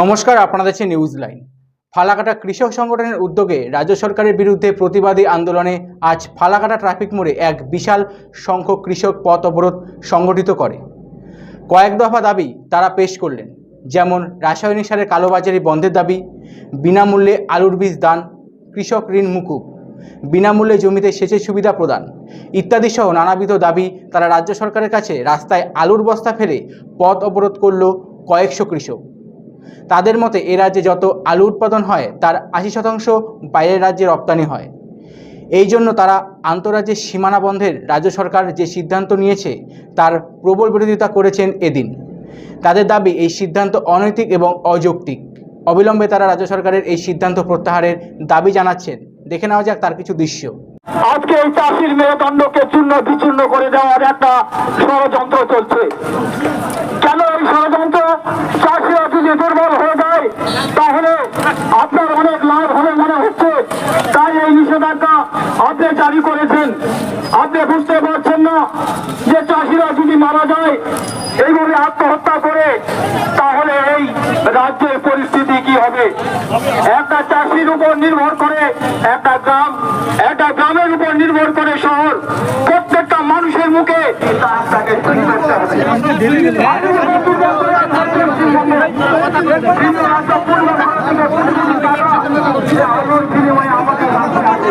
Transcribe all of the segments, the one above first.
নমস্কার আপনাদের দেখছেন নিউজ লাইন ফালাকাটা কৃষক সংগঠনের উদ্যোগে রাজ্য সরকারের বিরুদ্ধে প্রতিবাদী আন্দোলনে আজ ফালাকাটা ট্রাফিক মোড়ে এক বিশাল সংখ্যক কৃষক পথ অবরোধ সংগঠিত করে। কয়েক দফা দাবি তারা পেশ করলেন, যেমন রাসায়নিক সারের কালোবাজারি বন্ধের দাবি, বিনামূল্যে আলুর বীজ দান, কৃষক ঋণ মুকুব, বিনামূল্যে জমিতে সেচের সুবিধা প্রদান ইত্যাদি সহ নানাবিধ দাবি তারা রাজ্য সরকারের কাছে রাস্তায় আলুর বস্তা ফেলে পথ অবরোধ করল কয়েকশো কৃষক। তাদের মতে এ রাজ্যে যত আলু উৎপাদন হয়, তার আশি শতাংশ বাইরের রাজ্যে রপ্তানি হয়। এই জন্য তারা আন্তঃরাজ্যের সীমানা বন্ধের রাজ্য সরকার যে সিদ্ধান্ত নিয়েছে, তার প্রবল বিরোধিতা করেছেন এদিন। তাদের দাবি, এই সিদ্ধান্ত অনৈতিক এবং অযৌক্তিক। অবিলম্বে তারা রাজ্য সরকারের এই সিদ্ধান্ত প্রত্যাহারের দাবি জানাচ্ছেন। দেখে নেওয়া যাক তার কিছু দৃশ্য। আজকে এই চাষির মেরুদণ্ডকে চূর্ণ বিচূর্ণ করে দেওয়ার একটা ষড়যন্ত্র চলছে। কেন এই ষড়যন্ত্র চাষিরা যদি দুর্বল হয়ে যায় তাহলে আপনার অনেক লাভ হবে মনে হচ্ছে তাই এই নিষেধাজ্ঞা আপনি জারি করেছেন। আপনি বুঝতে পারছেন না যে চাষিরা যদি মারা যায় এইভাবে আত্মহত্যা করে তাহলে এই রাজ্যের পরিস্থিতি কি হবে? একটা চাষির উপর নির্ভর করে একটা গ্রাম একটা গ্রামের উপর নির্ভর করে শহর। প্রত্যেকটা মানুষের মুখে আপনাকে তৈরি করতে হবে। যে আলোর বিনিময়ে আমাদের রাস্তায় আছে।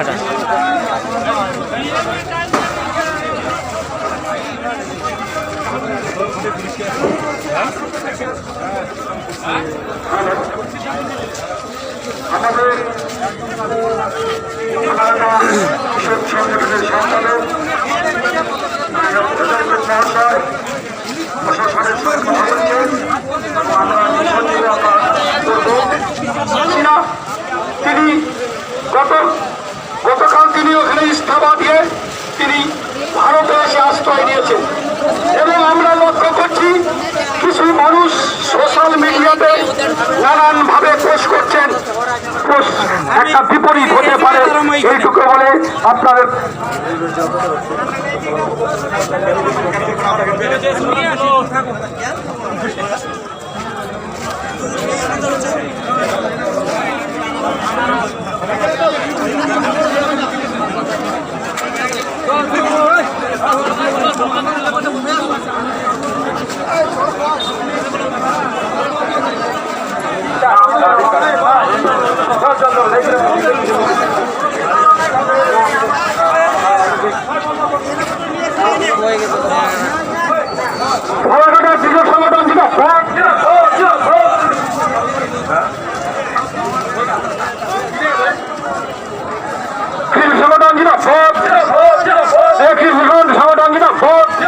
ভালো গতকাল তিনি ওখানে ইস্তফা দিয়ে তিনি ভারতে এসে আশ্রয় নিয়েছেন। এবং আমরা লক্ষ্য করছি, কিছু মানুষ সোশ্যাল মিডিয়াতে নানান ভাবে পোস্ট করছেন। একটা বিপরীত হতে পারে, এইটুকু বলে আপনাদের ভোট